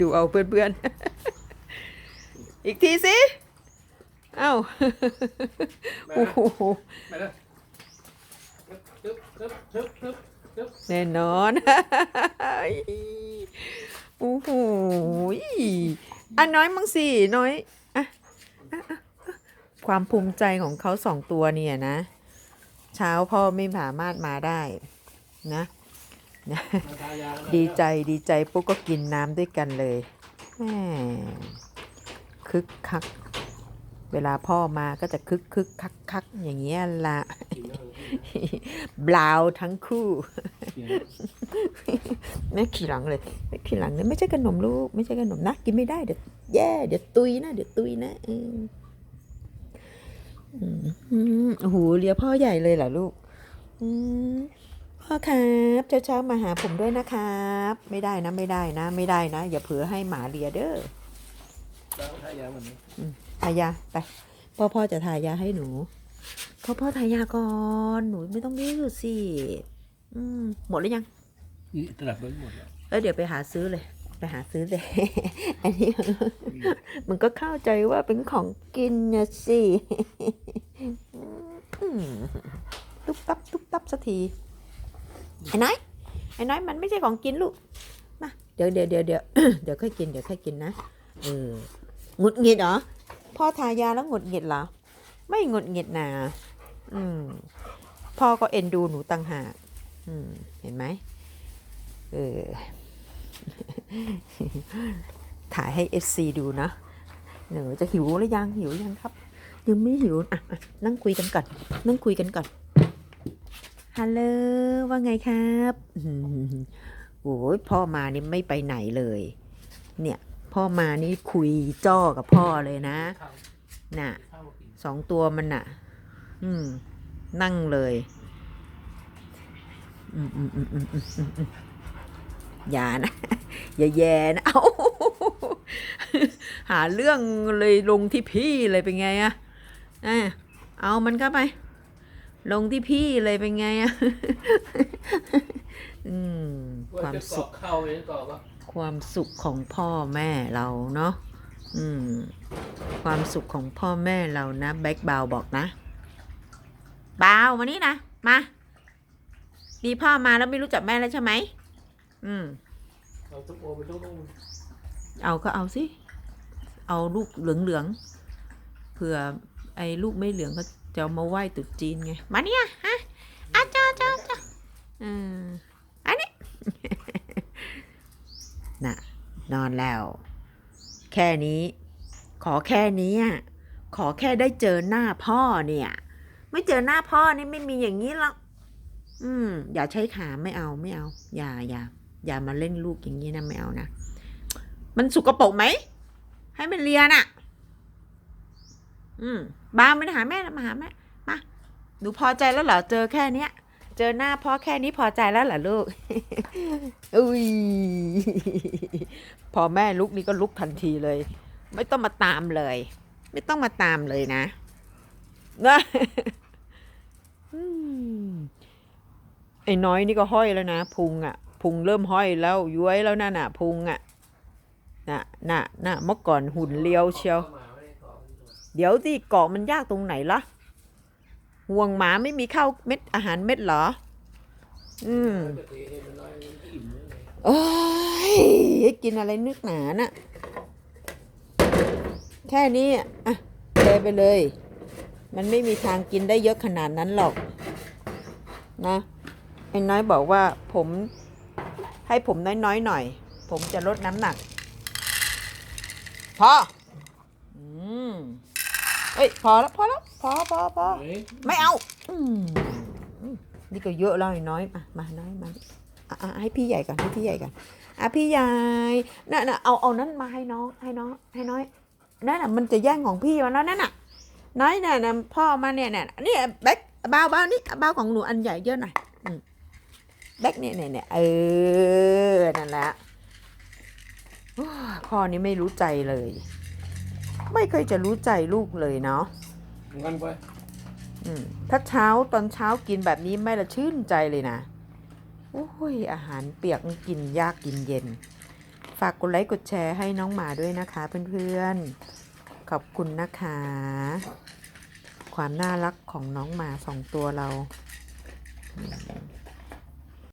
ดูเอาเพื่อนๆ อีกทีสิเอ้าโอ้โหไปเลยทึบทึบทึบทึบทึบแน่นอน โอ้โหอันน้อยมั้งสิ น้อยอะอะอะอะความภูมิใจของเขาสองตัวเนี่ยนะ เช้าพ่อไม่สามารถมาได้นะ ดีใจดีใจปุ๊กก็กินน้ำด้วยกันเลยแหมคึกคัก เวลาพ่อมาก็จะคึกคึกคักคักอย่างเงี้ยละกินแล้วบลาวทั้งคู่กินแม่ขี่หลังเลยแม่ขี่หลังเลยไม่ใช่ขนมลูก ไม่ใช่ขนมนะกินไม่ได้เดี๋ยวแย่เดี๋ยวตุยนะเดี๋ยวตุยนะอออืมอืมโอ้โหเลียพ่อใหญ่เลยเหรอลูก อืม พ่อครับเช้าเช้าๆมาหาผมด้วยนะครับ ไม่ได้นะไม่ได้นะ ไม่ได้นะ อย่าเผลอให้หมาเลียเด้อแล้วทายาวันนี้ทายาไปพ่อพ่อจะทายาให้หนูพ่อพ่อทายาก่อนหนูไม่ต้องดื้อสิอืมหมดหรือยังนี่ตลับไปหมดแล้วเออเดี๋ยวไปหาซื้อเลย ไปหาซื้อเลย อันนี้มันก็เข้าใจว่าเป็นของกินนะสิอืมตุ๊บตับตุ๊บตับสักที ไอ้น้อยไอ้น้อยมันไม่ใช่ของกินลูกมาเดี๋ยวเดี๋ยวเดี๋ยวเดี๋ยวเดี๋ยวค่อยกินเดี๋ยวค่อยกินนะเออหงุดหงิดเหรอพ่อทายาแล้วหงุดหงิดเหรอไม่หงุดหงิดนะอืมพ่อก็เอ็นดูหนูต่างหากอืมเห็นไหมเออถ่ายให้ FC ดูนะหนูจะหิวหรือยังหิวยังครับ ยังไม่หิวอะอะนั่งคุยกันก่อนนั่งคุยกันก่อน ฮัลโหลว่าไงครับอืมโอ้ยพ่อมานี่ไม่ไปไหนเลย เนี่ย พ่อมานี่คุยจ้อกับพ่อเลยนะข้าวน่ะข้าวกินสองตัวมันน่ะ อืม นั่งเลยอืมอืมอืมอืมอืมอืมอืมอย่านะ อย่าแย่นะ เอาหาเรื่องเลยลงที่พี่เลยเป็นไงอะอะเอามันเข้าไป ลงที่พี่เลยเป็นไงอะอืมว่าความจะกรสุอขบเข้าไปกรอบว่าความสุขของพ่อแม่เราเนาะ อืม ความสุขของพ่อแม่เรานะ แบ็กบาวบอกนะบาวมานี่นะ มา ดีพ่อมาแล้วไม่รู้จักแม่แล้วใช่ไหม อืม เอาทุกโอไปทุกลูกเอาก็เอาสิ เอาลูกเหลืองๆเผื่อไอ้ลูกไม่เหลืองก็ จะเอามาไหว้ตรุษจีนไง มาเนี่ยฮะอาจ้าจ้าจ้าอืมอันนี้น่ะนอนแล้ว แค่นี้ ขอแค่นี้อะขอแค่ได้เจอหน้าพ่อเนี่ย ไม่เจอหน้าพ่อนี่ไม่มีอย่างนี้หรอกอืม อย่าใช้ขาไม่เอาไม่เอา อย่าอย่าอย่ามาเล่นลูกอย่างนี้นะไม่เอานะ มันสุกปรกไหม ให้มันเรียนะ่ะ อืมบาไม่ได้หาแม่มาหาแม่มาหนูพอใจแล้วเหรอเจอแค่เนี้ยเจอหน้าพ่อแค่นี้พอใจแล้วเหรอลูก อุ้ย พอแม่ลุกนี่ก็ลุกทันทีเลย ไม่ต้องมาตามเลย ไม่ต้องมาตามเลยนะนะไอ้น้อยนี่ก็ห้อยแล้วนะพุงอะ่ะ พุงเริ่มห้อยแล้วย้วยแล้วนั่นน่ะพุงอะ่ะ น่ะน่ะน่ะเมื่อก่อนหุ่นเลี้ยวเชียว เดี๋ยวที่เกาะมันยากตรงไหนล่ะ ห่วงหมาไม่มีข้าวเม็ดอาหารเม็ดเหรอ อืมเกิดเอมันน้อยมันก็อิ่มเลยโอ้ยกินอะไรนึกหนาน่ะ แค่นี้อะอะเลยไปเลย มันไม่มีทางกินได้เยอะขนาดนั้นหรอก นะไอ้น้อยบอกว่าผมให้ผมน้อยๆหน่อย ผมจะลดน้ำหนัก พออืม เอ้ยพอแล้วพอแล้วพอพอพอเฮ้ยไม่เอาอืมอืมนี่ก็เยอะแล้วไอ้น้อยมามาน้อยมาอะอะให้พี่ใหญ่ก่อนให้พี่ใหญ่ก่อนอะพี่ใหญ่น่ะน่ะเอาเอานั้นมาให้น้องให้น้องให้น้อยนั่นน่ะมันจะแย่งของพี่มันแล้วนั่นน่ะ น้อยน่ะน่ะพ่อมาเนี่ยเนี่ยนี่แบ็คเบาเบานี่เบาของหนูอันใหญ่เยอะหน่อยอืมแบ็คเนี่ยเนี่ยเนี่ยเออนั่นแหละโอ้ยพ่อนี่ไม่รู้ใจเลย ไม่เคยจะรู้ใจลูกเลยเนาะงั้นไปอืมถ้าเช้าตอนเช้ากินแบบนี้ไม่ละชื่นใจเลยนะ โอ้ย อาหารเปียกมันกินยากกินเย็น ฝากกดไลค์กดแชร์ให้น้องหมาด้วยนะคะเพื่อนๆ ขอบคุณนะคะ ความน่ารักของน้องหมาสองตัวเราอืม